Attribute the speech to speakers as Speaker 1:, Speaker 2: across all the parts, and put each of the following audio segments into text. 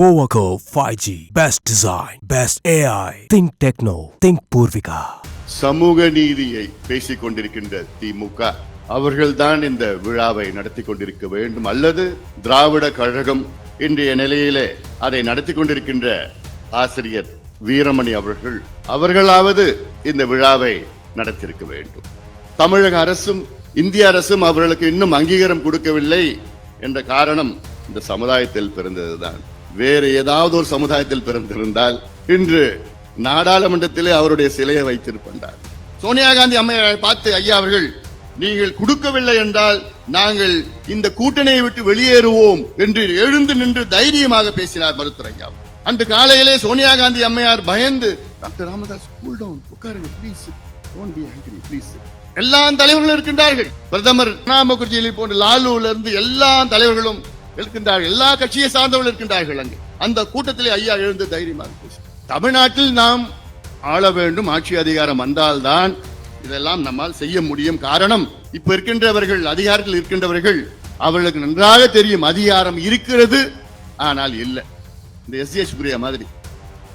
Speaker 1: போவகோ five G best design best AI think techno think Poorvika
Speaker 2: சமூக நீதியை பேசிக் கொண்டிருக்கின்ற திமுக அவர்கள்தான் இந்த விழாவை நடத்தி கொண்டிருக்க வேண்டும் அல்லது திராவிட கழகம் இன்றைய நிலையிலே அதை நடத்தி கொண்டிருக்கின்ற ஆசிரியர் வீரமணி அவர்கள் அவர்களாவது இந்த விழாவை நடத்தியிருக்க வேண்டும். தமிழக அரசும் இந்திய அரசும் அவர்களுக்கு இன்னும் அங்கீகாரம் கொடுக்கவில்லை என்ற காரணம் இந்த சமுதாயத்தில் பிறந்ததுதான். வேறு ஏதாவது ஒரு சமுதாயத்தில் பிறந்திருந்தால் இன்று நாடாளுமன்றத்திலே அவருடைய சிலையை வைத்திருப்பார் சோனியா காந்தி அம்மையாரை பார்த்து ஐயா அவர்கள் நீங்கள் கொடுக்கவில்லை என்றால் நாங்கள் இந்த கூட்டணியை விட்டு வெளியேறுவோம் என்று எழுந்து நின்று தைரியமாக பேசினார் மருத்துவர் ஐயா அன்று காலையிலே சோனியா காந்தி அம்மையார் பயந்து டாக்டர் ராமதாஸ் கூல் டவுன் உட்காருங்க please don't be angry please எல்லா தலைவர்களும் இருக்கின்றார்கள். பிரதமர் பிரணாப் முகர்ஜி போன்ற லாலுல இருந்து எல்லா தலைவர்களும் இருக்கின்றார்கள். எல்லா கட்சியை சார்ந்தவர்கள் இருக்கின்றார்கள் அங்கே. அந்த கூட்டத்திலே ஐயா எழுந்து தைரியமாக பேசி தமிழ்நாட்டில் நாம் ஆள வேண்டும் ஆட்சி அதிகாரம் வந்தால்தான் இதெல்லாம் நம்மால் செய்ய முடியும். காரணம் இப்ப இருக்கின்றவர்கள் அதிகாரத்தில் இருக்கின்றவர்கள் அவர்களுக்கு நன்றாக தெரியும் அதிகாரம் இருக்கிறது ஆனால் இல்லை. இந்த எஸ். எஸ். சுப்ரியா மாதிரி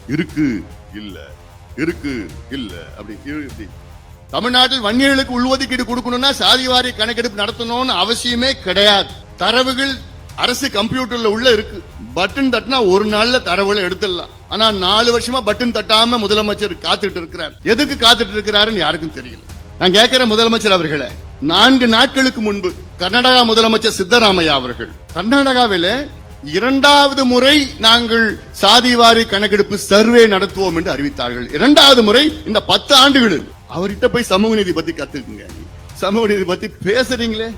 Speaker 2: இருக்கு இல்ல இருக்கு இல்ல அப்படி இப்படி. தமிழ்நாட்டில் வன்னியர்களுக்கு உள்ஒதுக்கீடு கொடுக்கணும்னா சாதிவாரி கணக்கெடுப்பு நடத்தணும்னு அவசியமே கிடையாது. தரவுகள் அரசு கம்ப்யூட்டர்ல உள்ள இருக்கு. பட்டன் தட்டினா ஒரு நாள்ல தரவுகளை எடுத்துடலாம். ஆனா நாலு வருஷமா பட்டன் தட்டாம முதலமைச்சர் காத்துட்டு இருக்கிறார். எதுக்கு காத்துட்டு இருக்கிறாருன்னு யாருக்கும் தெரியல. நான் கேட்கிற முதலமைச்சர் அவர்களே நான்கு நாட்களுக்கு முன்பு கர்நாடகா முதலமைச்சர் சித்தராமையா அவர்கள். கர்நாடகாவில இரண்டாவது முறை நாங்கள் சாதிவாரி கணக்கெடுப்பு சர்வே நடத்துவோம் என்று அறிவித்தார்கள். இரண்டாவது முறை இந்த பத்து ஆண்டுகளில். அவர்கிட்ட போய் சமூக நீதி பத்தி கத்துக்குங்க. சமூக நீதி பத்தி பேசுறீங்களே?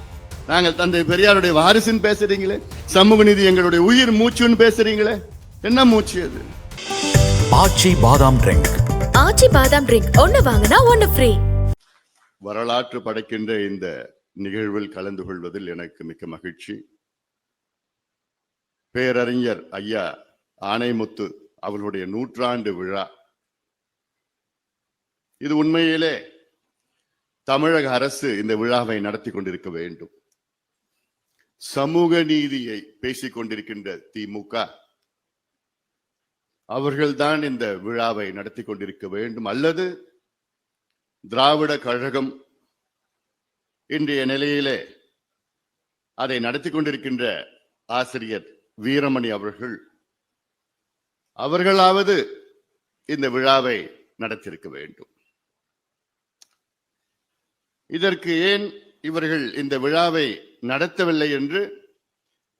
Speaker 2: நாங்கள் தந்தை பெரியாருடைய வாரிசுன்னு பேசுறீங்களே? சமூக நீதி எங்களுடைய உயிர் மூச்சுன்னு பேசுறீங்களே? என்ன மூச்சு அது?
Speaker 3: ஆச்சி பாதாம் ட்ரிங்க்.
Speaker 4: ஆச்சி பாதாம் ட்ரிங்க். ஒன்னு வாங்கினா ஒன்னு ஃப்ரீ
Speaker 2: வரலாற்று படைக்கின்ற இந்த நிகழ்வில் கலந்து கொள்வதில் எனக்கு மிக்க மகிழ்ச்சி. பேரறிஞர் ஐயா ஆணைமுத்து அவர்களுடைய நூற்றாண்டு விழா. இது உண்மையிலே தமிழக அரசு இந்த விழாவை நடத்தி கொண்டிருக்க வேண்டும். சமூக நீதியை பேசிக் கொண்டிருக்கின்ற திமுக அவர்கள்தான் இந்த விழாவை நடத்தி கொண்டிருக்க வேண்டும். அல்லது திராவிட கழகம் இன்றைய நிலையிலே அதை நடத்தி கொண்டிருக்கின்ற ஆசிரியர் வீரமணி அவர்கள் அவர்களாவது இந்த விழாவை நடத்திருக்க வேண்டும். இதற்கு ஏன் இவர்கள் இந்த விழாவை நடத்தவில்லை என்று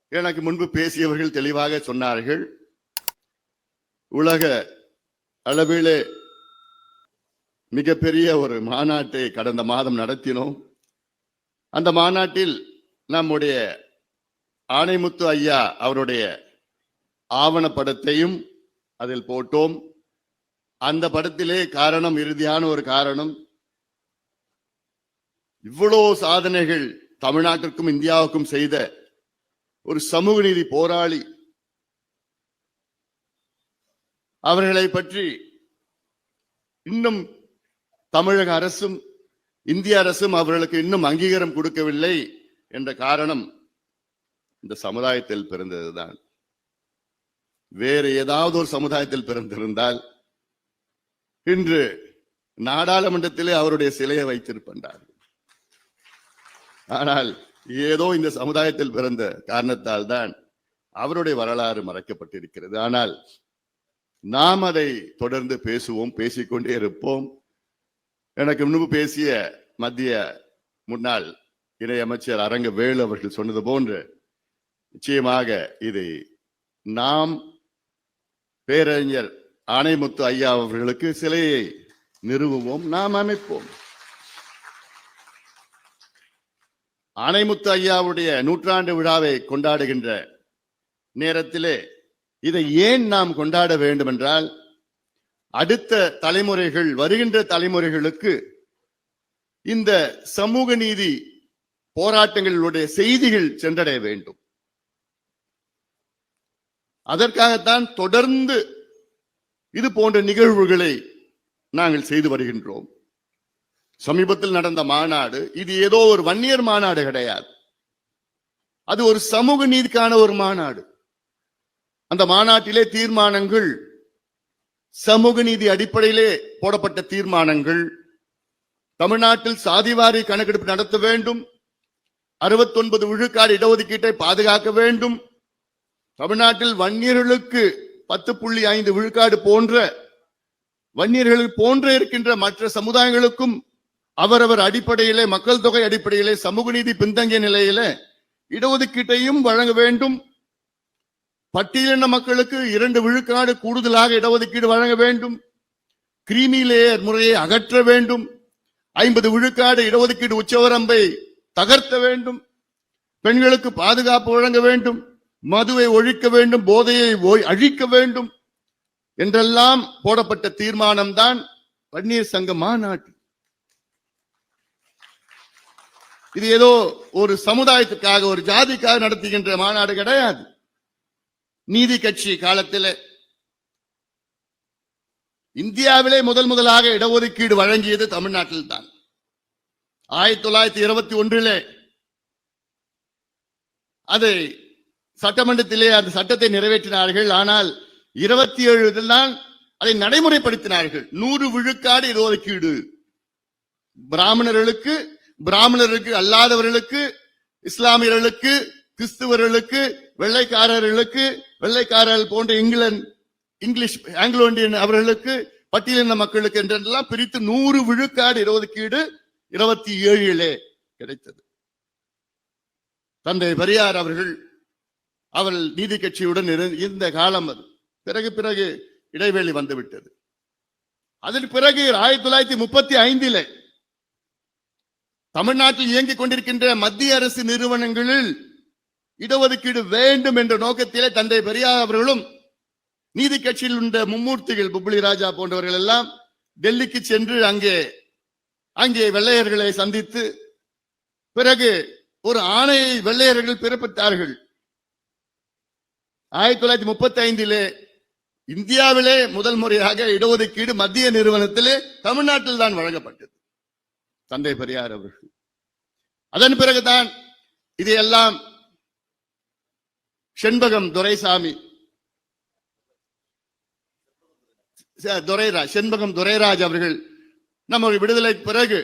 Speaker 2: எனக்கு முன்பு பேசியவர்கள் தெளிவாக சொன்னார்கள். உலக அளவிலே மிகப்பெரிய ஒரு மாநாட்டை கடந்த மாதம் நடத்தினோம். அந்த மாநாட்டில் நம்முடைய ஆணைமுத்து ஐயா அவருடைய ஆவணப்படத்தையும் அதில் போட்டோம். அந்த படத்திலே காரணம் இறுதியான ஒரு காரணம் இவ்வளோ சாதனைகள் தமிழ்நாட்டிற்கும் இந்தியாவுக்கும் செய்த ஒரு சமூக நீதி போராளி. அவர்களை பற்றி இன்னும் தமிழக அரசும் இந்திய அரசும் அவர்களுக்கு இன்னும் அங்கீகாரம் கொடுக்கவில்லை என்ற காரணம் இந்த சமுதாயத்தில் பிறந்ததுதான். வேறு ஏதாவது ஒரு சமுதாயத்தில் பிறந்திருந்தால் இன்று நாடாளுமன்றத்திலே அவருடைய சிலையை வைத்திருப்பார்கள் ஆனால் ஏதோ இந்த சமுதாயத்தில் பிறந்த காரணத்தால் தான் அவருடைய வரலாறு மறைக்கப்பட்டிருக்கிறது. ஆனால் நாம் அதை தொடர்ந்து பேசுவோம் பேசிக்கொண்டே இருப்போம். எனக்கு முன்பு பேசிய மத்திய முன்னாள் இணையமைச்சர் அரங்க வேலு அவர்கள் சொன்னது போன்று நிச்சயமாக இதை நாம் பேரறிஞர் ஆணைமுத்து ஐயா அவர்களுக்கு சிலையை நிறுவுவோம் நாம் அமைப்போம். அணைமுத்து ஐயாவுடைய நூற்றாண்டு விழாவை கொண்டாடுகின்ற நேரத்திலே இதை ஏன் நாம் கொண்டாட வேண்டும் என்றால் அடுத்த தலைமுறைகள் வருகின்ற தலைமுறைகளுக்கு இந்த சமூக நீதி போராட்டங்களுடைய செய்திகள் சென்றடைய வேண்டும். அதற்காகத்தான் தொடர்ந்து இது போன்ற நிகழ்வுகளை நாங்கள் செய்து வருகின்றோம். சமீபத்தில் நடந்த மாநாடு இது ஏதோ ஒரு வன்னியர் மாநாடு கிடையாது. அது ஒரு சமூக நீதிக்கான ஒரு மாநாடு. அந்த மாநாட்டிலே தீர்மானங்கள் சமூக நீதி அடிப்படையிலே போடப்பட்ட தீர்மானங்கள் தமிழ்நாட்டில் சாதிவாரி கணக்கெடுப்பு நடத்த வேண்டும் 69 விழுக்காடு இடஒதுக்கீட்டை பாதுகாக்க வேண்டும் தமிழ்நாட்டில் வன்னியர்களுக்கு பத்து புள்ளி ஐந்து விழுக்காடு போன்ற வன்னியர்கள் போன்ற இருக்கின்ற மற்ற சமுதாயங்களுக்கும் அவரவர் அடிப்படையிலே மக்கள் தொகை அடிப்படையிலே சமூக நீதி பின்தங்கிய நிலையில இடஒதுக்கீட்டையும் வழங்க வேண்டும். பட்டியலின மக்களுக்கு இரண்டு விழுக்காடு கூடுதலாக இடஒதுக்கீடு வழங்க வேண்டும். கிரீமி லேயர் முறையை அகற்ற வேண்டும். ஐம்பது விழுக்காடு இடஒதுக்கீடு உச்சவரம்பை தகர்த்த வேண்டும். பெண்களுக்கு பாதுகாப்பு வழங்க வேண்டும். மதுவை ஒழிக்க வேண்டும். போதையை அழிக்க வேண்டும். என்றெல்லாம் போடப்பட்ட தீர்மானம்தான் பன்னீர் வன்னியர் சங்க மாநாட்டு இது ஏதோ ஒரு சமுதாயத்துக்காக ஒரு ஜாதிக்காக நடத்துகின்ற மாநாடு கிடையாது. நீதி கட்சி காலத்தில் இந்தியாவிலே முதல் முதலாக இடஒதுக்கீடு வழங்கியது தமிழ்நாட்டில் தான் ஆயிரத்தி தொள்ளாயிரத்தி இருபத்தி ஒன்றிலே அதை சட்டமன்றத்திலே அந்த சட்டத்தை நிறைவேற்றினார்கள். ஆனால் இருபத்தி ஏழு தான் அதை நடைமுறைப்படுத்தினார்கள். நூறு விழுக்காடு இடஒதுக்கீடு. பிராமணர்களுக்கு பிராமணருக்கு அல்லாதவர்களுக்கு இஸ்லாமியர்களுக்கு கிறிஸ்துவர்களுக்கு வெள்ளைக்காரர்களுக்கு வெள்ளைக்காரர்கள் போன்ற இங்கிலாந்து இங்கிலீஷ் ஆங்கிலோ இந்தியன் அவர்களுக்கு பட்டியலின மக்களுக்கு என்றெல்லாம் பிரித்து நூறு விழுக்காடு இடஒதுக்கீடு இருபத்தி ஏழிலே கிடைத்தது. தந்தை பெரியார் அவர்கள் அவர் நீதி கட்சியுடன் இரு- இருந்த காலம் அது. பிறகு பிறகு இடைவெளி வந்துவிட்டது. அதன் பிறகு ஆயிரத்தி தொள்ளாயிரத்தி முப்பத்தி ஐந்திலே தமிழ்நாட்டில் இயங்கிக் கொண்டிருக்கின்ற மத்திய அரசு நிறுவனங்களில் இடஒதுக்கீடு வேண்டும் என்ற நோக்கத்திலே தந்தை பெரியார் அவர்களும் நீதி கட்சியில் உள்ள மும்மூர்த்திகள் புப்ளி ராஜா போன்றவர்கள் எல்லாம் டெல்லிக்கு சென்று அங்கே அங்கே வெள்ளையர்களை சந்தித்து பிறகு ஒரு ஆணையை வெள்ளையர்கள் பிறப்பித்தார்கள். ஆயிரத்தி தொள்ளாயிரத்தி முப்பத்தி ஐந்திலே இந்தியாவிலே முதல் முறையாக இடஒதுக்கீடு மத்திய நிறுவனத்திலே தமிழ்நாட்டில் தான் வழங்கப்பட்டது. தந்தை பெரியார் அவர்கள். அதன் பிறகுதான் இதையெல்லாம் செண்பகம் துரைசாமி துரைராஜ் செண்பகம் துரைராஜ் அவர்கள் நம்ம விடுதலை பிறகு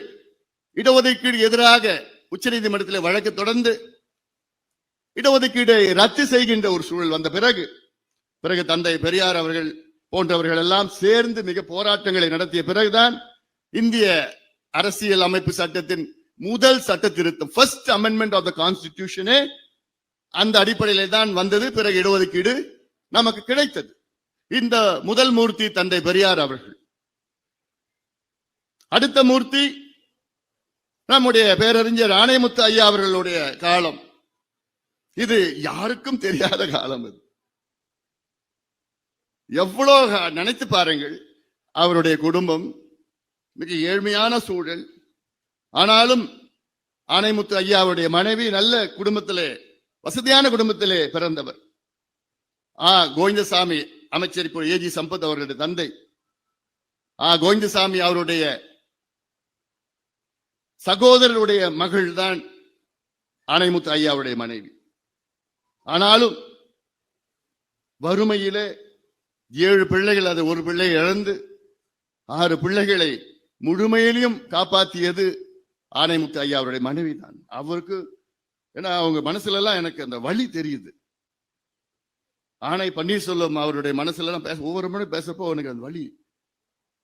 Speaker 2: இடஒதுக்கீடு எதிராக உச்சநீதிமன்றத்தில் வழக்கு தொடர்ந்து இடஒதுக்கீடை ரத்து செய்கின்ற ஒரு சூழல் வந்த பிறகு பிறகு தந்தை பெரியார் அவர்கள் போன்றவர்கள் எல்லாம் சேர்ந்து மிக போராட்டங்களை நடத்திய பிறகுதான் இந்திய அரசியல் அமைப்பு சட்டத்தின் முதல் சட்ட திருத்தம் ஃபர்ஸ்ட் அமெண்ட்மெண்ட் ஆஃப் த கான்ஸ்டிடியூஷனே அந்த அடிப்படையிலே தான் வந்தது பிறகு இடஒதுக்கீடு நமக்கு கிடைத்தது. இந்த முதல் மூர்த்தி தந்தை பெரியார் அவர்கள். அடுத்த மூர்த்தி நம்முடைய பேரறிஞர் ஆணைமுத்து ஐயா அவர்களுடைய காலம். இது யாருக்கும் தெரியாத காலம் இது எவ்வளோ நினைத்து பாருங்கள் அவருடைய குடும்பம் மிக ஏழ்மையான சூழல். ஆனாலும் ஆணைமுத்து ஐயாவுடைய மனைவி நல்ல குடும்பத்திலே வசதியான குடும்பத்திலே பிறந்தவர். ஆ கோவிந்தசாமி அமைச்சர் இப்போ ஏஜி சம்பத் அவர்களுடைய தந்தை. ஆ கோவிந்தசாமி அவருடைய சகோதரருடைய மகள் தான் ஆணைமுத்து ஐயாவுடைய மனைவி. ஆனாலும் வறுமையிலே ஏழு பிள்ளைகள் அது ஒரு பிள்ளை இழந்து ஆறு பிள்ளைகளை முழுமையிலையும் காப்பாத்தியது ஆணைமுத்து ஐயா அவருடைய மனைவி தான். அவருக்கு ஏன்னா அவங்க மனசுல எல்லாம் எனக்கு அந்த வழி தெரியுது. ஆணை பன்னீர்செல்வம் அவருடைய மனசுல எல்லாம் பேச ஒவ்வொரு மணி பேசப்போ எனக்கு அந்த வழி.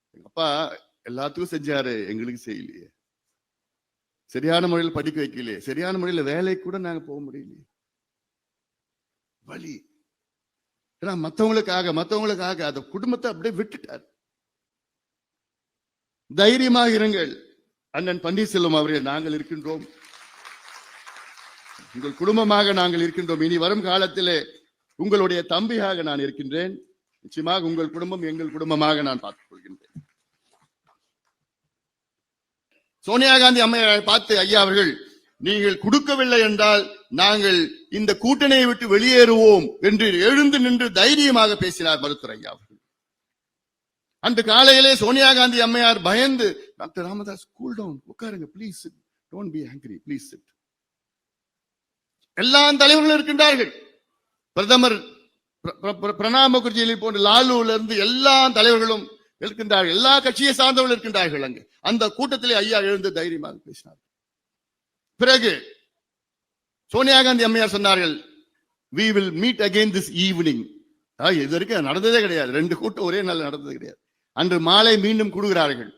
Speaker 2: எங்க அப்பா எல்லாத்துக்கும் செஞ்சாரு எங்களுக்கு செய்யலையே. சரியான முறையில் படிக்க வைக்கலையே. சரியான முறையில வேலைக்கு கூட நாங்க போக முடியலையே. வழி. ஏன்னா மத்தவங்களுக்காக மத்தவங்களுக்காக அந்த குடும்பத்தை அப்படியே விட்டுட்டார். தைரியமாக இருங்கள். அண்ணன் பன்னீர்செல்வம் அவர்கள் நாங்கள் இருக்கின்றோம். உங்கள் குடும்பமாக நாங்கள் இருக்கின்றோம். இனி வரும் காலத்திலே உங்களுடைய தம்பியாக நான் இருக்கின்றேன். நிச்சயமாக உங்கள் குடும்பம் எங்கள் குடும்பமாக நான் பார்த்துக் கொள்கின்றேன். சோனியா காந்தி அம்மையாரை பார்த்து ஐயா அவர்கள் நீங்கள் கொடுக்கவில்லை என்றால் நாங்கள் இந்த கூட்டணியை விட்டு வெளியேறுவோம் என்று எழுந்து நின்று தைரியமாக பேசினார் மருத்துவர் ஐயா அந்த காலையிலே சோனியா காந்தி அம்மையார் பயந்து டாக்டர் ராமதாஸ் கூல் டவுன் உட்காருங்க please don't be angry please எல்லா தலைவர்களும் இருக்கின்றார்கள். பிரதமர் பிர- பிர- பிர- பிரணாப் முகர்ஜி போன்ற லாலுல இருந்து எல்லா தலைவர்களும் இருக்கின்றார்கள். எல்லா கட்சியை சார்ந்தவர்கள் இருக்கின்றார்கள் அங்கு. அந்த கூட்டத்திலே ஐயா எழுந்து தைரியமாக பேசினார். பிறகு சோனியா காந்தி அம்மையார் சொன்னார்கள் we will meet again this evening இது வரைக்கும் நடந்ததே கிடையாது. ரெண்டு கூட்டம் ஒரே நாள் நடந்தது கிடையாது. அன்று மாலை மீண்டும் கூடுகிறார்கள்.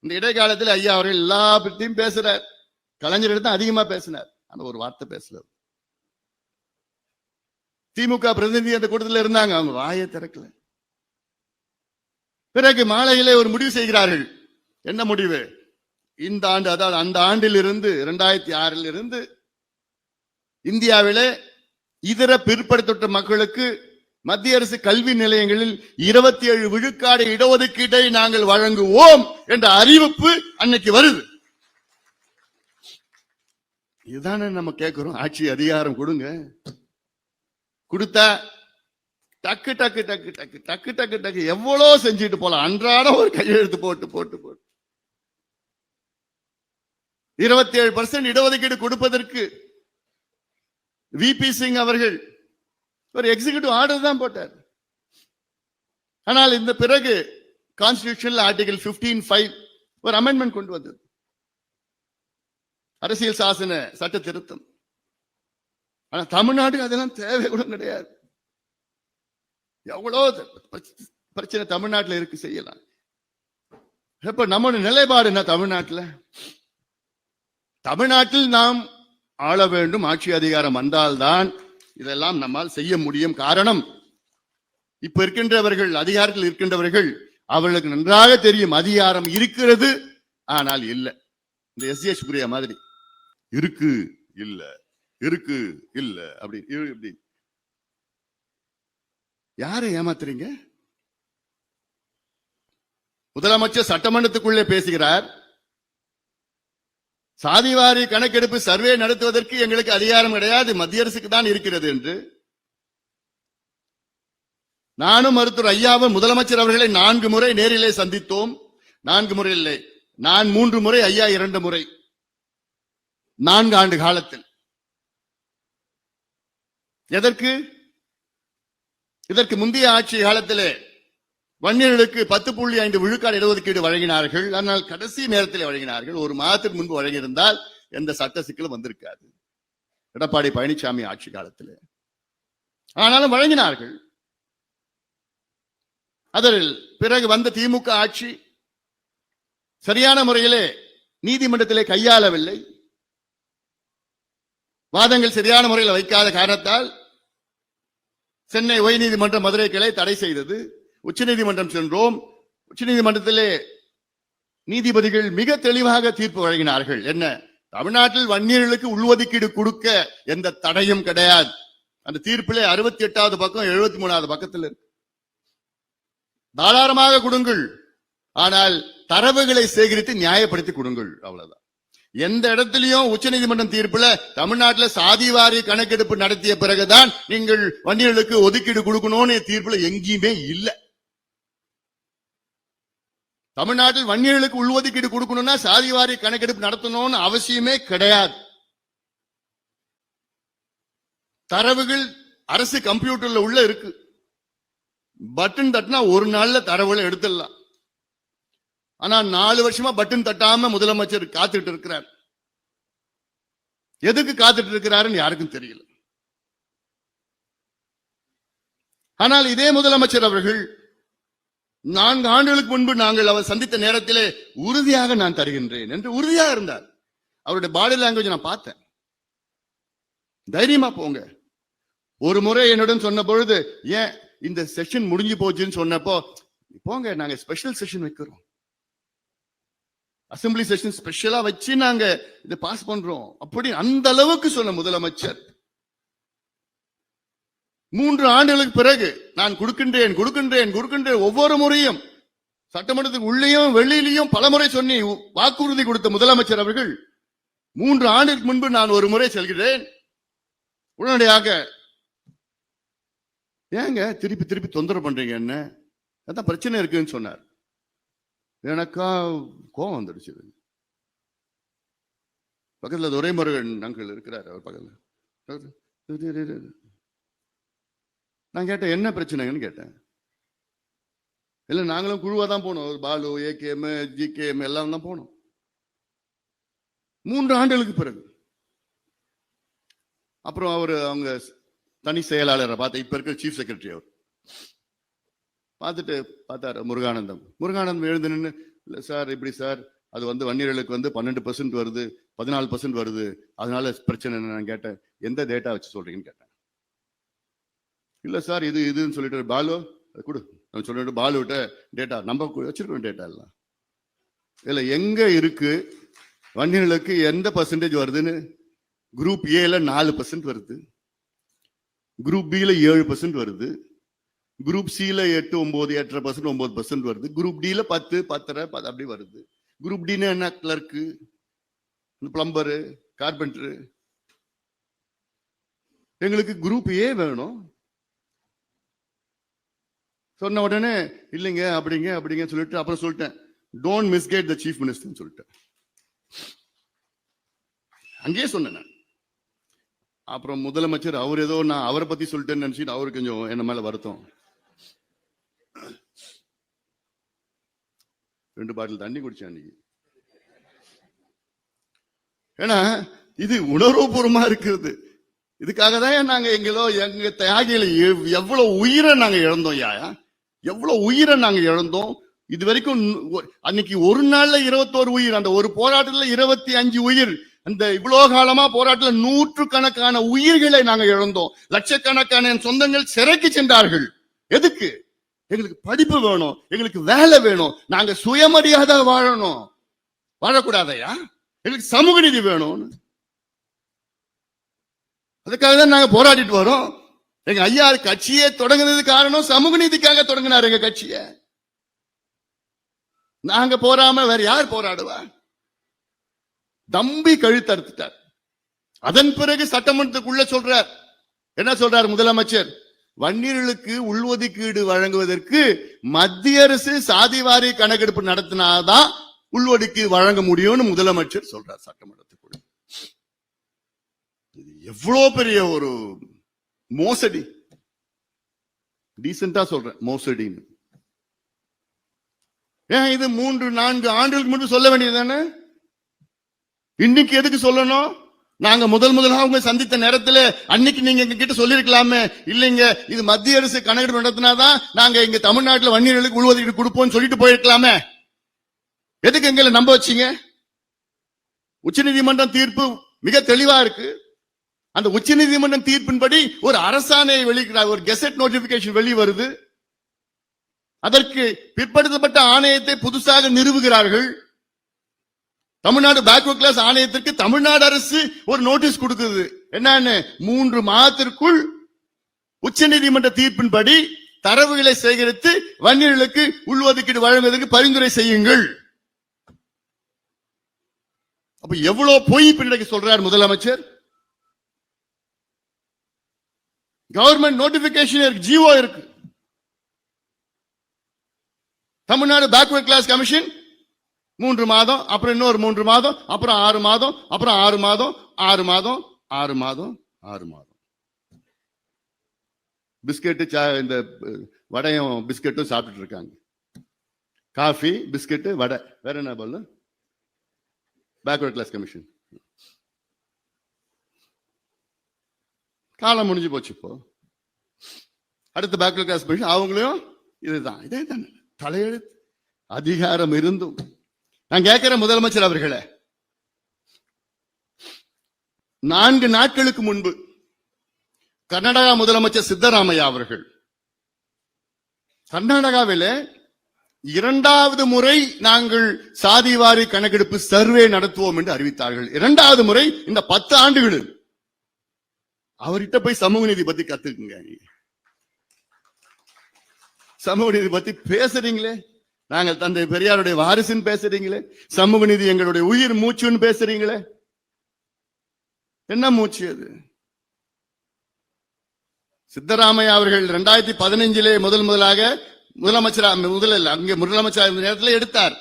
Speaker 2: இந்த இடைக்காலத்தில் ஐயா அவர்கள் எல்லா பற்றியும் பேசுறார். கலைஞர் தான் அதிகமா பேசினார். ஆனா ஒரு வார்த்தை பேசல. திமுக பிரதிநிதி அந்த கூட்டத்தில் இருந்தாங்க. அவங்க வாயை திறக்கல. பிறகு மாலையிலே ஒரு முடிவு செய்கிறார்கள். என்ன முடிவு? இந்த ஆண்டு அதாவது அந்த ஆண்டில் இருந்து இரண்டாயிரத்தி ஆறில் இருந்து இந்தியாவிலே இதர பிற்படுத்தப்பட்ட மக்களுக்கு மத்திய அரசு கல்வி நிலையங்களில் இருபத்தி ஏழு விழுக்காடு இடஒதுக்கீட்டை நாங்கள் வழங்குவோம் என்ற அறிவிப்பு அன்னைக்கு வருது. இதுதானே நம்ம கேட்கிறோம் ஆட்சி அதிகாரம் கொடுங்க. கொடுத்தா டக்கு டக்கு டக்கு டக்கு டக்கு டக்கு டக்கு எவ்வளோ செஞ்சுட்டு போலாம். அன்றாடம் ஒரு கையெழுத்து போட்டு போட்டு போட்டு. இருபத்தி ஏழு பர்சன்ட் இடஒதுக்கீடு கொடுப்பதற்கு விபி சிங் அவர்கள் ஒரு எக்ஸிகியூட்டிவ் ஆர்டர் தான் போட்டார். ஆனால் இந்த பிறகு கான்ஸ்டியூஷன் ஆர்டிகல் 15 ஃபைவ் ஒரு அமெண்ட்மெண்ட் கொண்டு வந்தது. அரசியல் சாசன சட்ட திருத்தம். ஆனா தமிழ்நாட்டுக்கு அதெல்லாம் தேவை கூட கிடையாது. எவ்வளோ பிரச்சனை தமிழ்நாட்டில் இருக்கு செய்யலாம். இப்ப நம்மளோட நிலைப்பாடு என்ன தமிழ்நாட்டுல? தமிழ்நாட்டில் நாம் ஆள வேண்டும். ஆட்சி அதிகாரம் வந்தால்தான் இதெல்லாம் நம்மால் செய்ய முடியும். காரணம் இப்ப இருக்கின்றவர்கள் அதிகாரத்தில் இருக்கின்றவர்கள் அவர்களுக்கு நன்றாக தெரியும் அதிகாரம் இருக்கிறது ஆனால் இல்லை. இந்த எஸ் எஸ் பிரியா மாதிரி? இருக்கு இல்ல. இருக்கு இல்ல. அப்படி இரு- யாரை ஏமாத்துறீங்க? முதலமைச்சர் சட்டமன்றத்துக்குள்ளே பேசுகிறார். சாதிவாரி கணக்கெடுப்பு சர்வே நடத்துவதற்கு எங்களுக்கு அதிகாரம் கிடையாது. மத்திய அரசுக்கு தான் இருக்கிறது என்று. நானும் மருத்துவர் ஐயாவும் முதலமைச்சர் அவர்களை நான்கு முறை நேரிலே சந்தித்தோம். நான்கு முறை இல்லை. நான் மூன்று முறை ஐயா இரண்டு முறை. நான்கு ஆண்டு காலத்தில். எதற்கு? இதற்கு முந்தைய ஆட்சி காலத்திலே வன்னியர்களுக்கு பத்து புள்ளி ஐந்து விழுக்காடு இடஒதுக்கீடு வழங்கினார்கள். ஆனால் கடைசி நேரத்தில் வழங்கினார்கள். ஒரு மாதத்துக்கு முன்பு வழங்கியிருந்தால் எந்த சட்ட சிக்கலும் வந்திருக்காது. எடப்பாடி பழனிசாமி ஆட்சி காலத்தில். ஆனாலும் வழங்கினார்கள். அதில் பிறகு வந்த திமுக ஆட்சி சரியான முறையிலே நீதிமன்றத்திலே கையாளவில்லை. வாதங்கள் சரியான முறையில் வைக்காத காரணத்தால் சென்னை உயர்நீதிமன்ற மதுரை கிளை தடை செய்தது. உச்சநீதிமன்றம் சென்றோம். உச்சநீதிமன்றத்திலே நீதிபதிகள் மிக தெளிவாக தீர்ப்பு வழங்கினார்கள். என்ன? தமிழ்நாட்டில் வன்னியர்களுக்கு உள்ஒதுக்கீடு கொடுக்க எந்த தடையும் கிடையாது. அந்த தீர்ப்பிலே அறுபத்தி எட்டாவது பக்கம் எழுபத்தி மூணாவது பக்கத்தில் இருக்கு. தாராளமாக கொடுங்கள். ஆனால் தரவுகளை சேகரித்து நியாயப்படுத்தி கொடுங்கள். அவ்வளவுதான். எந்த இடத்திலையும் உச்சநீதிமன்றம் தீர்ப்புல தமிழ்நாட்டுல சாதிவாரி கணக்கெடுப்பு நடத்திய பிறகுதான் நீங்கள் வன்னியர்களுக்கு ஒதுக்கீடு கொடுக்கணும்னு தீர்ப்புல எங்கேயுமே இல்லை. தமிழ்நாட்டில் வன்னியர்களுக்கு உள்ஒதுக்கீடு கொடுக்கணும்னா சாதிவாரி கணக்கெடுப்பு நடத்தணும்னு அவசியமே கிடையாது. தரவுகள் அரசு கம்ப்யூட்டர்ல உள்ள இருக்கு. பட்டன் தட்டினா ஒரு நாள்ல தரவுகளை எடுத்துடலாம். ஆனா நாலு வருஷமா பட்டன் தட்டாம முதலமைச்சர் காத்துட்டு இருக்கிறார். எதுக்கு காத்துட்டு இருக்கிறாருன்னு யாருக்கும் தெரியல. ஆனால் இதே முதலமைச்சர் அவர்கள் நான்கு ஆண்டுகளுக்கு முன்பு நாங்கள் அவர் சந்தித்த நேரத்திலே உறுதியாக நான் தருகின்றேன் என்று உறுதியாக இருந்தார். அவருடைய பாடி லாங்குவேஜ் நான் பார்த்தேன். தைரியமா போங்க. ஒரு முறை என்னுடன் சொன்ன பொழுது ஏன் இந்த செஷன் முடிஞ்சு போச்சுன்னு சொன்னப்போ போங்க நாங்க ஸ்பெஷல் செஷன் வைக்கிறோம். அசெம்பிளி செஷன் ஸ்பெஷலா வச்சு நாங்க இதை பாஸ் பண்றோம். அப்படி அந்த அளவுக்கு சொன்ன முதலமைச்சர். மூன்று ஆண்டுகளுக்கு பிறகு நான் கொடுக்கின்றேன் கொடுக்கின்றேன் கொடுக்கின்றேன் ஒவ்வொரு முறையும். சட்டமன்றத்துக்கு உள்ளேயும் வெளியிலையும் பலமுறை சொன்னி வாக்குறுதி கொடுத்த முதலமைச்சர் அவர்கள் மூன்று ஆண்டுக்கு முன்பு நான் ஒரு முறை செல்கிறேன். உடனடியாக ஏங்க திருப்பி திருப்பி தொந்தரவு பண்றீங்க என்ன? அதான் பிரச்சனை இருக்குன்னு சொன்னார். எனக்கா கோபம் வந்துடுச்சு. பக்கத்தில் துரைமுருகன் அங்கிள் இருக்கிறார் அவர் பக்கத்தில். நான் கேட்டேன் என்ன பிரச்சனைன்னு கேட்டேன். இல்லை நாங்களும் குழுவாக தான் போனோம். பாலு ஏகேஎம் ஜிகேஎம் எல்லாம் தான் போனோம். மூன்று ஆண்டுகளுக்கு பிறகு. அப்புறம் அவர் அவங்க தனி செயலாளரை பார்த்து இப்போ இருக்கிற சீஃப் செக்ரட்டரி அவர். பார்த்துட்டு பார்த்தாரு முருகானந்தம். முருகானந்தம் எழுந்து நின்று இல்லை சார் இப்படி சார் அது வந்து வன்னியர்களுக்கு வந்து பன்னெண்டு பர்சன்ட் வருது பதினாலு பர்சன்ட் வருது. அதனால பிரச்சனை என்ன நான் கேட்டேன். எந்த டேட்டா வச்சு சொல்றீங்கன்னு கேட்டேன். இல்லை சார் இது இதுன்னு சொல்லிட்டு பாலு அது கொடு. நம்ம சொல்லிட்டு பாலுவிட்ட டேட்டா நம்ம வச்சிருக்கோம் டேட்டா எல்லாம். இதில் எங்கே இருக்கு? வண்டிகளுக்கு எந்த பர்சன்டேஜ் வருதுன்னு? குரூப் ஏல நாலு பர்சன்ட் வருது. குரூப் பியில் ஏழு பர்சன்ட் வருது. குரூப் சியில் எட்டு ஒம்பது எட்டரை பர்சன்ட் ஒம்பது பர்சன்ட் வருது. குரூப் டியில் பத்து பத்தரை பத்து அப்படி வருது. குரூப் டின்னு என்ன கிளர்க்கு பிளம்பரு கார்பெண்டரு எங்களுக்கு குரூப் ஏ வேணும். சொன்ன உடனே இல்லைங்க அப்படிங்க அப்படிங்க சொல்லிட்டு அப்புறம் சொல்லிட்டேன். டோன்ட் மிஸ்கேட் த சீஃப் மினிஸ்டர்னு சொல்லிட்டேன். அங்கேயே சொன்னேன் நான். அப்புறம் முதலமைச்சர் அவர் ஏதோ நான் அவரை பத்தி சொல்லிட்டேன்னு நினைச்சிட்டு அவரு கொஞ்சம் என்ன மேல வருத்தம். ரெண்டு பாட்டில் தண்ணி குடிச்சேன் அன்னைக்கு. ஏன்னா இது உணர்வுபூர்வமா இருக்கிறது. இதுக்காக தான் நாங்க எங்களோ எங்க தியாகிகள் எவ்- எவ்வளவு உயிரை நாங்க இழந்தோம் யா? எவ்வளவு உயிரை நாங்க இழந்தோம்? இது வரைக்கும் அன்னைக்கு ஒரு நாள்ல இருபத்தோரு உயிர் அந்த ஒரு போராட்டத்துல இருபத்தி அஞ்சு உயிர் அந்த இவ்வளோ காலமா போராட்டத்துல நூற்று கணக்கான உயிர்களை நாங்க இழந்தோம். லட்சக்கணக்கான என் சொந்தங்கள் சிறைக்கு சென்றார்கள். எதுக்கு? எங்களுக்கு படிப்பு வேணும் எங்களுக்கு வேலை வேணும் நாங்க சுயமரியாதை வாழணும். வாழக்கூடாதையா? எங்களுக்கு சமூக நீதி வேணும்னு. அதுக்காக தான் நாங்க போராடிட்டு வரோம். எங்க ஐயா கட்சியே தொடங்குனது காரணம் சமூக நீதிக்காக தொடங்கினார் எங்க கட்சிய. நாங்க போராம வேற யார் போராடுவா? தம்பி கழுத்தறுத்துட்டார் அதன் பிறகு சட்டமன்றத்துக்குள்ள சொல்றார். என்ன சொல்றார் முதலமைச்சர்? வன்னியர்களுக்கு உள்ஒதுக்கீடு வழங்குவதற்கு மத்திய அரசு சாதிவாரி கணக்கெடுப்பு நடத்தினாதான் உள்ஒதுக்கீடு வழங்க முடியும்னு முதலமைச்சர் சொல்றார் சட்டமன்றத்துக்குள்ள. இது எவ்வளவு பெரிய ஒரு மோசடி. டீசெண்டா சொல்றேன் மோசடின்னு. ஏன் இது மூன்று நான்கு ஆண்டுகளுக்கு மட்டும் சொல்ல வேண்டியது தானே? இன்னைக்கு எதுக்கு சொல்லணும்? நாங்க முதல் முதலாக உங்க சந்தித்த நேரத்துல அன்னைக்கு நீங்க எங்க கிட்ட சொல்லிருக்கலாமே இல்லைங்க இது மத்திய அரசு கணக்கெடுப்பு நடத்தினாதான் நாங்க இங்க தமிழ்நாட்டுல வன்னியர்களுக்கு உள்ஒதுக்கீடு கொடுப்போம்னு சொல்லிட்டு போயிருக்கலாமே. எதுக்கு எங்களை நம்ப வச்சீங்க? உச்சநீதிமன்றம் தீர்ப்பு மிக தெளிவா இருக்கு. அந்த உச்சநீதிமன்றம் தீர்ப்பின்படி ஒரு அரசாணை வெளியிடுறார் ஒரு கெசட் நோட்டிபிகேஷன் வெளி வருது அதற்கு பிற்படுத்தப்பட்ட ஆணையத்தை புதுசாக நிறுவுகிறார்கள். தமிழ்நாடு பேக்வர்ட் கிளாஸ் ஆணையத்திற்கு தமிழ்நாடு அரசு ஒரு நோட்டீஸ் கொடுக்குது. என்னன்னு? மூன்று மாதத்திற்குள் உச்சநீதிமன்ற தீர்ப்பின்படி தரவுகளை சேகரித்து வன்னியர்களுக்கு உள்ஒதுக்கீடு வழங்குவதற்கு பரிந்துரை செய்யுங்கள். அப்ப எவ்வளவு பொய் பின்னாடி சொல்றார் முதலமைச்சர்? கவர்மெண்ட் நோட்டிபிகேஷன் இருக்கு ஜிஓ இருக்கு. தமிழ்நாடு பேக்வர்ட் கிளாஸ் கமிஷன் மூன்று மாதம் அப்புறம் இன்னொரு மூன்று மாதம் அப்புறம் ஆறு மாதம் அப்புறம் ஆறு மாதம் ஆறு மாதம் ஆறு மாதம் ஆறு மாதம். பிஸ்கெட்டு சா இந்த வடையும் பிஸ்கெட்டும் சாப்பிட்டுட்டு இருக்காங்க. காஃபி பிஸ்கெட்டு வடை. வேற என்ன போல பேக்வர்ட் கிளாஸ் கமிஷன் காலம் முடிஞ்சு போச்சு இப்போ. அடுத்த பேக்கல் கிளாஸ் கமிஷன் அவங்களையும் இதுதான். இதே தானே. தலையெழுத்து. அதிகாரம் இருந்தும். நான் கேட்கிறேன் முதலமைச்சர் அவர்களே நான்கு நாட்களுக்கு முன்பு கர்நாடகா முதலமைச்சர் சித்தராமையா அவர்கள் கர்நாடகாவில இரண்டாவது முறை நாங்கள் சாதிவாரி கணக்கெடுப்பு சர்வே நடத்துவோம் என்று அறிவித்தார்கள். இரண்டாவது முறை இந்த பத்து ஆண்டுகளில். அவர்கிட்ட போய் சமூக நீதி பத்தி கத்துக்குங்க. சமூக நீதி பத்தி பேசுறீங்களே? நாங்கள் தந்தை பெரியாருடைய வாரிசுன்னு பேசுறீங்களே? சமூக நீதி எங்களுடைய உயிர் மூச்சுன்னு பேசுறீங்களே? என்ன மூச்சு அது? சித்தராமையா அவர்கள் இரண்டாயிரத்தி பதினைஞ்சிலே முதல் முதலாக முதலமைச்சரா முதலில் அங்கே முதலமைச்சர் நேரத்தில் எடுத்தார்.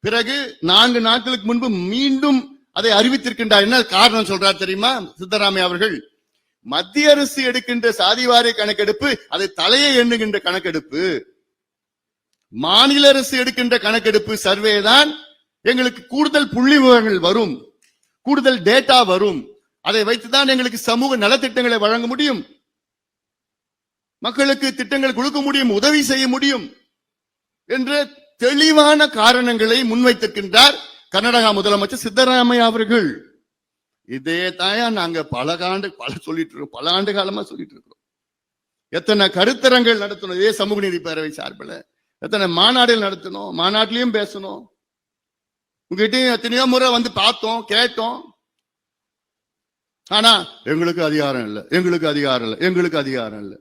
Speaker 2: பிறகு நான்கு நாட்களுக்கு முன்பு மீண்டும் அதை அறிவித்திருக்கின்றார். என்ன காரணம் சொல்றார் தெரியுமா? சித்தராமையா அவர்கள் மத்திய அரசு எடுக்கின்ற சாதிவாரி கணக்கெடுப்பு அதை தலையை எண்ணுகின்ற கணக்கெடுப்பு. மாநில அரசு எடுக்கின்ற கணக்கெடுப்பு சர்வே தான் எங்களுக்கு கூடுதல் புள்ளி விவரங்கள் வரும் கூடுதல் டேட்டா வரும். அதை வைத்துதான் எங்களுக்கு சமூக நலத்திட்டங்களை வழங்க முடியும். மக்களுக்கு திட்டங்கள் கொடுக்க முடியும் உதவி செய்ய முடியும் என்ற தெளிவான காரணங்களை முன்வைத்திருக்கின்றார் கர்நாடகா முதலமைச்சர் சித்தராமையா அவர்கள். இதே தாயா நாங்க பல ஆண்டு பல சொல்லிட்டு இருக்கோம். பல ஆண்டு காலமா சொல்லிட்டு இருக்கிறோம் எத்தனை கருத்தரங்கள் நடத்தணும். இதே சமூக நீதி பேரவை சார்பில். எத்தனை மாநாடுகள் நடத்தணும். மாநாட்டிலையும் பேசணும். உங்ககிட்டயும் எத்தனையோ முறை வந்து பார்த்தோம் கேட்டோம். ஆனா எங்களுக்கு அதிகாரம் இல்லை. எங்களுக்கு அதிகாரம் இல்லை. எங்களுக்கு அதிகாரம் இல்லை.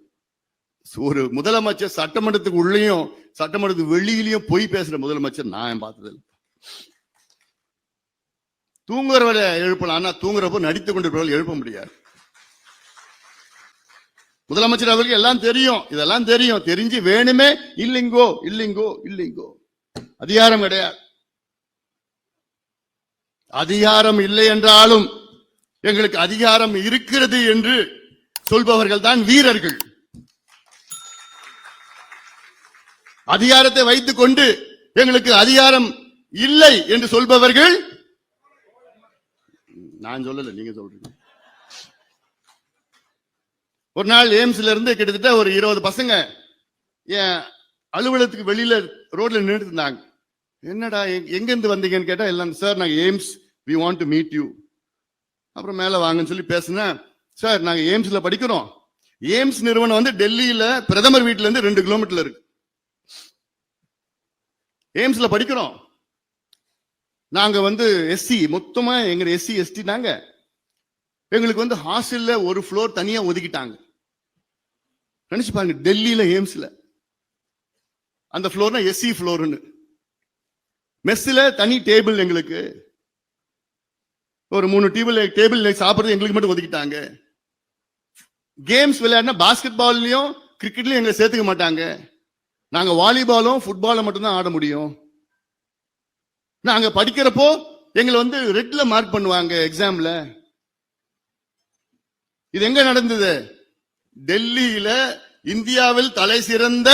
Speaker 2: ஒரு முதலமைச்சர் சட்டமன்றத்துக்கு உள்ளேயும் சட்டமன்றத்துக்கு வெளியிலயும் பொய் பேசுற முதலமைச்சர் நான் பார்த்தது இல்லை. தூங்குறவரை எழுப்பலாம். ஆனா தூங்குறப்போ நடித்து கொண்டிருப்பவர்கள் எழுப்ப முடியாது. முதலமைச்சர் அவருக்கு எல்லாம் தெரியும். இதெல்லாம் தெரியும். தெரிஞ்சு வேணுமே இல்லைங்கோ இல்லைங்கோ இல்லைங்கோ. அதிகாரம் கிடையாது. அதிகாரம் இல்லை என்றாலும் எங்களுக்கு அதிகாரம் இருக்கிறது என்று சொல்பவர்கள் தான் வீரர்கள். அதிகாரத்தை வைத்துக் கொண்டு எங்களுக்கு அதிகாரம் இல்லை என்று சொல்பவர்கள் நான் சொல்லல நீங்க சொல்றீங்க. ஒரு நாள் எய்ம்ஸ்ல இருந்து கிட்டத்தட்ட ஒரு இருபது பசங்க என் அலுவலகத்துக்கு வெளியில ரோட்ல நின்றுட்டு இருந்தாங்க. என்னடா எங்க- இருந்து வந்தீங்கன்னு கேட்டா எல்லாம் சார் நாங்க AIIMS we want to meet you அப்புறம் மேல வாங்கன்னு சொல்லி பேசினேன். சார் நாங்க எய்ம்ஸ்ல படிக்கிறோம். எய்ம்ஸ் நிறுவனம் வந்து டெல்லியில பிரதமர் வீட்டுல இருந்து ரெண்டு கிலோமீட்டர்ல இருக்கு. எய்ம்ஸ்ல படிக்கிறோம். நாங்க வந்து எஸ்சி மொத்தமா எங்க எஸ்சி எஸ்டி நாங்க எங்களுக்கு வந்து ஹாஸ்டல்ல ஒரு ஃப்ளோர் தனியா ஒதுக்கிட்டாங்க. நினைச்சு பாருங்க டெல்லியில எய்ம்ஸ்ல. அந்த ஃப்ளோர்னா எஸ்சி ஃப்ளோர்னு மெஸ்ஸில் தனி டேபிள் எங்களுக்கு. ஒரு மூணு டேபிள் டேபிள் சாப்பிட்றது எங்களுக்கு மட்டும் ஒதுக்கிட்டாங்க. கேம்ஸ் விளையாடினா பாஸ்கெட் பால்லையும் கிரிக்கெட்லையும் எங்களை சேர்த்துக்க மாட்டாங்க. நாங்கள் வாலிபாலும் ஃபுட்பாலும் மட்டும்தான் ஆட முடியும். நாங்க படிக்கிறப்போ எங்களை வந்து ரெட்ல மார்க் பண்ணுவாங்க எக்ஸாம்ல இது எங்க நடந்தது? டெல்லியில இந்தியாவில் தலை சிறந்த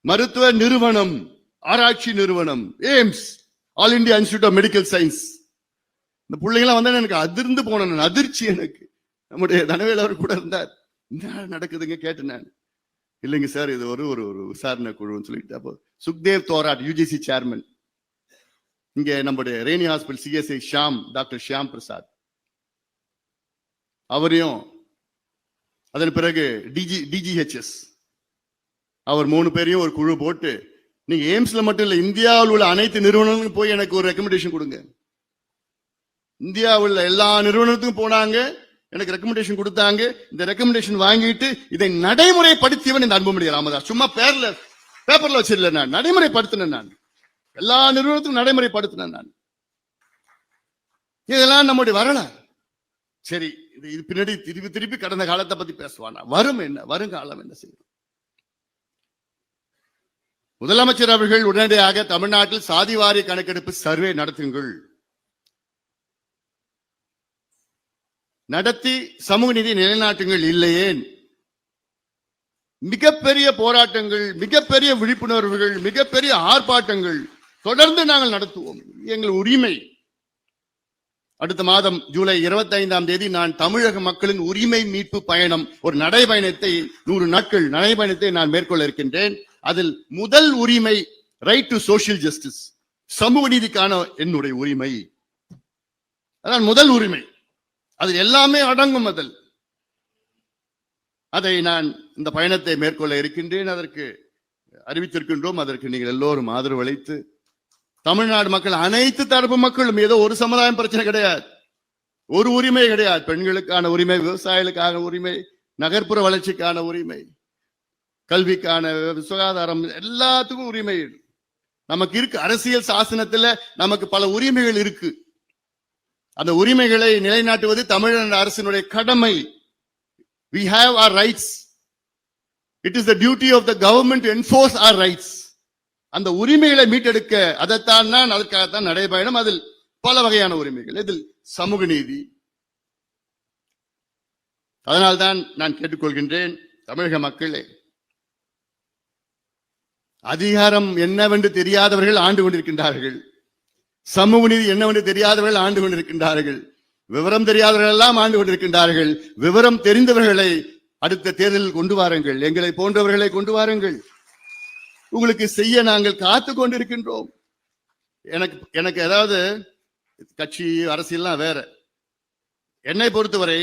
Speaker 2: மருத்துவ நிறுவனம் ஆராய்ச்சி நிறுவனம் AIIMS all India institute of medical science. இந்த பிள்ளைங்களாம் வந்தா எனக்கு அதிர்ந்து போனேன் அதிர்ச்சி எனக்கு. நம்முடைய தனவேல் அவர் கூட இருந்தார். என்ன நடக்குதுங்க? கேட்டேன் நான். இல்லைங்க சார் இது ஒரு ஒரு ஒரு விசாரணை குழுன்னு சொல்லிட்டு அப்போ சுக்தேவ் தோராட் யூஜிசி சேர்மன் இங்கே நம்முடைய Rainy hospital CSI Shyam doctor Shyam Prasad அவரையும் அதன் பிறகு டிஜி டிஜிஹெச்எஸ் அவர் மூணு பேரையும் ஒரு குழு போட்டு நீங்க எய்ம்ஸ்ல மட்டும் இல்ல இந்தியாவில் உள்ள அனைத்து நிறுவனங்களுக்கும் போய் எனக்கு ஒரு ரெக்கமெண்டேஷன் கொடுங்க. இந்தியாவில் உள்ள எல்லா நிறுவனத்துக்கும் போனாங்க எனக்கு ரெக்கமெண்டேஷன் கொடுத்தாங்க இந்த ரெக்கமெண்டேஷன் வாங்கிட்டு இதை நடைமுறைப்படுத்தியவன் இந்த அன்புமணி ராமதாஸ். சும்மா பேர்ல பேப்பர்ல வச்சிடல நான் நடைமுறைப்படுத்தினேன் நான். எல்லா நிறுவனத்துக்கும் நடைமுறைப்படுத்தினேன் நான். இதெல்லாம் நம்முடைய வரலாறு. சரி இது இது பின்னாடி திருப்பி திருப்பி கடந்த காலத்தை பத்தி பேசுவானா வரும் என்ன வருங்காலம் என்ன செய்யும்? முதலமைச்சர் அவர்கள் உடனடியாக தமிழ்நாட்டில் சாதிவாரி கணக்கெடுப்பு சர்வே நடத்துங்கள். நடத்தி சமூக நீதி நிலைநாட்டுங்கள் இல்லையேன். மிகப்பெரிய போராட்டங்கள் மிகப்பெரிய விழிப்புணர்வுகள் மிகப்பெரிய ஆர்ப்பாட்டங்கள் தொடர்ந்து நாங்கள் நடத்துவோம். எங்கள் உரிமை. அடுத்த மாதம் ஜூலை 25ஆம் தேதி நான் தமிழக மக்களின் உரிமை மீட்பு பயணம் ஒரு நடைபயணத்தை நூறு நாட்கள் நடைபயணத்தை நான் மேற்கொள்ள இருக்கின்றேன். அதில் முதல் உரிமை ரைட் டு சோஷியல் ஜஸ்டிஸ் சமூக நீதிக்கான என்னுடைய உரிமை. அதான் முதல் உரிமை. அதில் எல்லாமே அடங்கும் அதில். அதை நான் இந்த பயணத்தை மேற்கொள்ள இருக்கின்றேன். அதற்கு அறிவித்திருக்கின்றோம். அதற்கு நீங்கள் எல்லோரும் ஆதரவு அளித்து தமிழ்நாடு மக்கள் அனைத்து தரப்பு மக்களும் ஏதோ ஒரு சமுதாயம் பிரச்சனை கிடையாது. ஒரு உரிமை கிடையாது. பெண்களுக்கான உரிமை விவசாயிகளுக்கான உரிமை நகர்ப்புற வளர்ச்சிக்கான உரிமை கல்விக்கான சுகாதாரம் எல்லாத்துக்கும் உரிமை. நமக்கு இருக்கு அரசியல் சாசனத்துல நமக்கு பல உரிமைகள் இருக்கு. அந்த உரிமைகளை நிலைநாட்டுவது தமிழக அரசினுடைய கடமை. We have our rights it is the duty of the government to our rights அந்த உரிமைகளை மீட்டெடுக்க அதைத்தான் நான் அதற்காகத்தான் நடைபயணம். அதில் பல வகையான உரிமைகள். இதில் சமூக நீதி. அதனால்தான் நான் கேட்டுக்கொள்கின்றேன் தமிழக மக்களே. அதிகாரம் என்னவென்று தெரியாதவர்கள் ஆண்டு கொண்டிருக்கின்றார்கள். சமூக நீதி என்னவென்று தெரியாதவர்கள் ஆண்டு கொண்டிருக்கின்றார்கள். விவரம் தெரியாதவர்கள் எல்லாம் ஆண்டு கொண்டிருக்கின்றார்கள். விவரம் தெரிந்தவர்களை அடுத்த தேர்தலில் கொண்டு வாருங்கள். எங்களை போன்றவர்களை கொண்டு வாருங்கள். உங்களுக்கு செய்ய நாங்கள் காத்து கொண்டிருக்கின்றோம். எனக்கு எனக்கு ஏதாவது கட்சி அரசியல்லாம் வேற. என்னை பொறுத்தவரை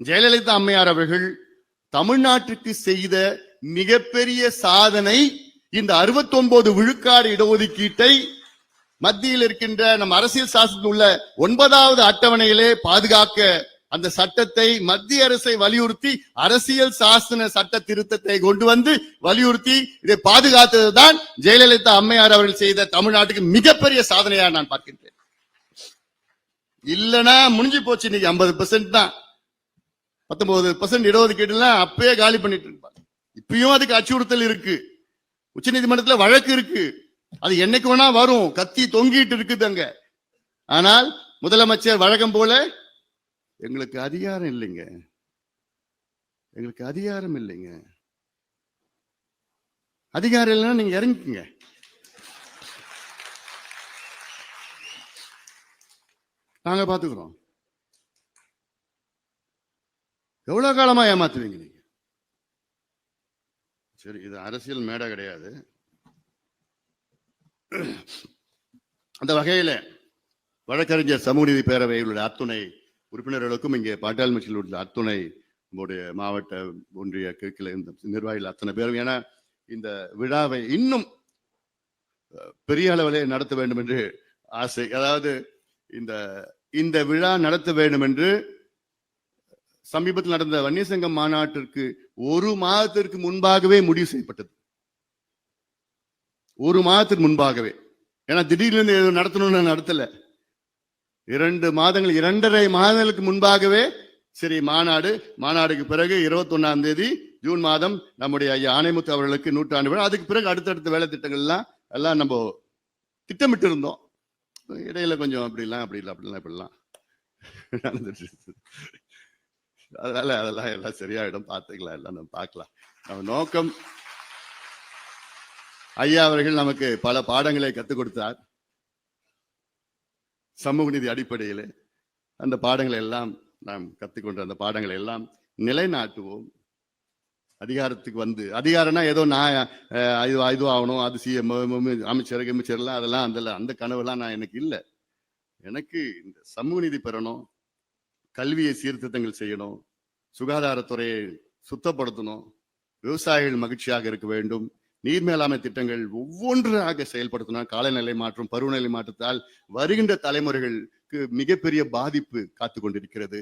Speaker 2: ஜெயலலிதா அம்மையார் அவர்கள் தமிழ்நாட்டுக்கு செய்த மிகப்பெரிய சாதனை இந்த 69 விழுக்காடு இடஒதுக்கீட்டை மத்தியில் இருக்கின்ற நம் அரசியல் சாசனத்தில் உள்ள ஒன்பதாவது அட்டவணையிலே பாதுகாக்க அந்த சட்டத்தை மத்திய அரசை வலியுறுத்தி அரசியல் சாசன சட்ட திருத்தத்தை கொண்டு வந்து வலியுறுத்தி இதை பாதுகாத்ததுதான் ஜெயலலிதா அம்மையார் அவர்கள் செய்த தமிழ்நாட்டுக்கு மிகப்பெரிய சாதனையா நான் பார்க்கின்றேன். இல்லனா முடிஞ்சு போச்சு இன்னைக்கு ஐம்பது பெர்சென்ட் தான். பத்தொன்பது பெர்சென்ட் இடஒதுக்கீடுலாம் அப்பயே காலி பண்ணிட்டு இருப்பாங்க. இப்பயும் அதுக்கு அச்சுறுத்தல் இருக்கு. உச்சநீதிமன்றத்துல வழக்கு இருக்கு. அது என்னைக்கு வேணா வரும். கத்தி தொங்கிட்டு இருக்குது அங்க. ஆனால் முதலமைச்சர் வழக்கம் போல எங்களுக்கு அதிகாரம் இல்லைங்க. எங்களுக்கு அதிகாரம் இல்லைங்க. அதிகாரம் இல்லைன்னா நீங்க இறங்கிக்கங்க. நாங்க பாத்துக்கிறோம். எவ்வளவு காலமா ஏமாத்துவீங்க நீங்க? சரி இது அரசியல் மேடை கிடையாது. அந்த வகையில வழக்கறிஞர் சமூக நீதி பேரவையில் உள்ள அத்துணை உறுப்பினர்களுக்கும் இங்கே பாட்டாளி உள்ள அத்துணை நம்முடைய மாவட்ட ஒன்றிய கிழக்கில் இந்த நிர்வாகிகள் அத்தனை பேரும். ஏன்னா இந்த விழாவை இன்னும் பெரிய அளவிலே நடத்த வேண்டும் என்று ஆசை. அதாவது இந்த இந்த விழா நடத்த வேண்டும் என்று சமீபத்தில் நடந்த வன்னியசங்கம் மாநாட்டிற்கு ஒரு மாதத்திற்கு முன்பாகவே முடிவு செய்யப்பட்டது. ஒரு மாதத்திற்கு முன்பாகவே. ஏன்னா திடீர்னு எதுவும் நடத்தணும்னு நடத்தலை. இரண்டு மாதங்கள் இரண்டரை மாதங்களுக்கு முன்பாகவே சரி மாநாடு மாநாடுக்கு பிறகு இருபத்தி ஒன்னாம் தேதி ஜூன் மாதம் நம்முடைய ஐயா ஆணைமுத்து அவர்களுக்கு நூற்றாண்டு விழா. அதுக்கு பிறகு அடுத்தடுத்த வேலை திட்டங்கள்லாம் எல்லாம் நம்ம திட்டமிட்டு இருந்தோம் இடையில கொஞ்சம் அப்படிலாம் அப்படி இல்லை அப்படிலாம் இப்படிலாம் அதனால அதெல்லாம் எல்லாம் சரியாயிடும். பார்த்துக்கலாம் எல்லாம் நம்ம பார்க்கலாம். நம்ம நோக்கம் ஐயா அவர்கள் நமக்கு பல பாடங்களை கற்றுக் கொடுத்தார். சமூக நீதி அடிப்படையில் அந்த பாடங்களை எல்லாம் நாம் கற்றுக்கொண்ட அந்த பாடங்களை எல்லாம் நிலைநாட்டுவோம். அதிகாரத்துக்கு வந்து அதிகாரம்னா ஏதோ நான் இது இது ஆகணும் அது சிஎம் அமைச்சர் அமைச்சர்லாம் அதெல்லாம் அந்த அந்த கனவுலாம் நான் எனக்கு இல்லை. எனக்கு இந்த சமூக நீதி பெறணும் கல்வியை சீர்திருத்தங்கள் செய்யணும் சுகாதாரத்துறையை சுத்தப்படுத்தணும் விவசாயிகள் மகிழ்ச்சியாக இருக்க வேண்டும் நீர் மேலாண்மை திட்டங்கள் ஒவ்வொன்றாக செயல்படுத்தணும் காலநிலை மாற்றம் பருவநிலை மாற்றத்தால் வருகின்ற தலைமுறைகளுக்கு மிகப்பெரிய பாதிப்பு காத்து கொண்டிருக்கிறது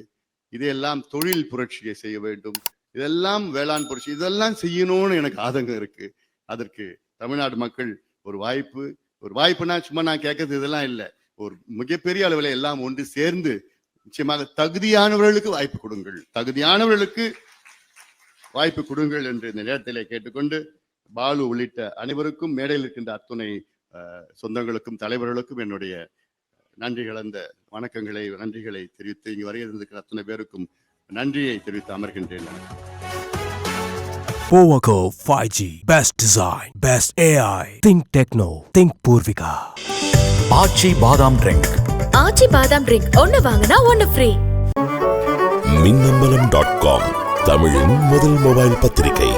Speaker 2: இதையெல்லாம் தொழில் புரட்சியை செய்ய வேண்டும். இதெல்லாம் வேளாண் புரட்சி இதெல்லாம் செய்யணும்னு எனக்கு ஆதங்கம் இருக்கு. அதற்கு தமிழ்நாடு மக்கள் ஒரு வாய்ப்பு. ஒரு வாய்ப்புனா சும்மா நான் கேட்கறது இதெல்லாம் இல்லை. ஒரு மிகப்பெரிய அளவில் எல்லாம் ஒன்று சேர்ந்து நிச்சயமாக தகுதியானவர்களுக்கு வாய்ப்பு கொடுங்கள். தகுதியானவர்களுக்கு வாய்ப்பு கொடுங்கள் என்று இந்த நேரத்திலே கேட்டுக்கொண்டு பாலு உள்ளிட்ட அனைவருக்கும் மேடையில் இருக்கின்ற அத்துணை சொந்தங்களுக்கும் தலைவர்களுக்கும் என்னுடைய நன்றி கலந்த வணக்கங்களை நன்றிகளை தெரிவித்து இங்கு வருகை இருந்திருக்கிற அத்தனை பேருக்கும் நன்றியை தெரிவித்து அமர்கின்றேன்
Speaker 1: Powaco 5G. Best design. Best AI. Think techno. Think Purvika.
Speaker 3: ஆச்சி பாதாம் ட்ரிங்க்
Speaker 4: ஆச்சி பாதாம் ட்ரிங்க் ஒன்னு வாங்கினா ஒன்னு ஃப்ரீ
Speaker 5: மின்னம்பலம் டாட் காம் தமிழின் முதல் மொபைல் பத்திரிகை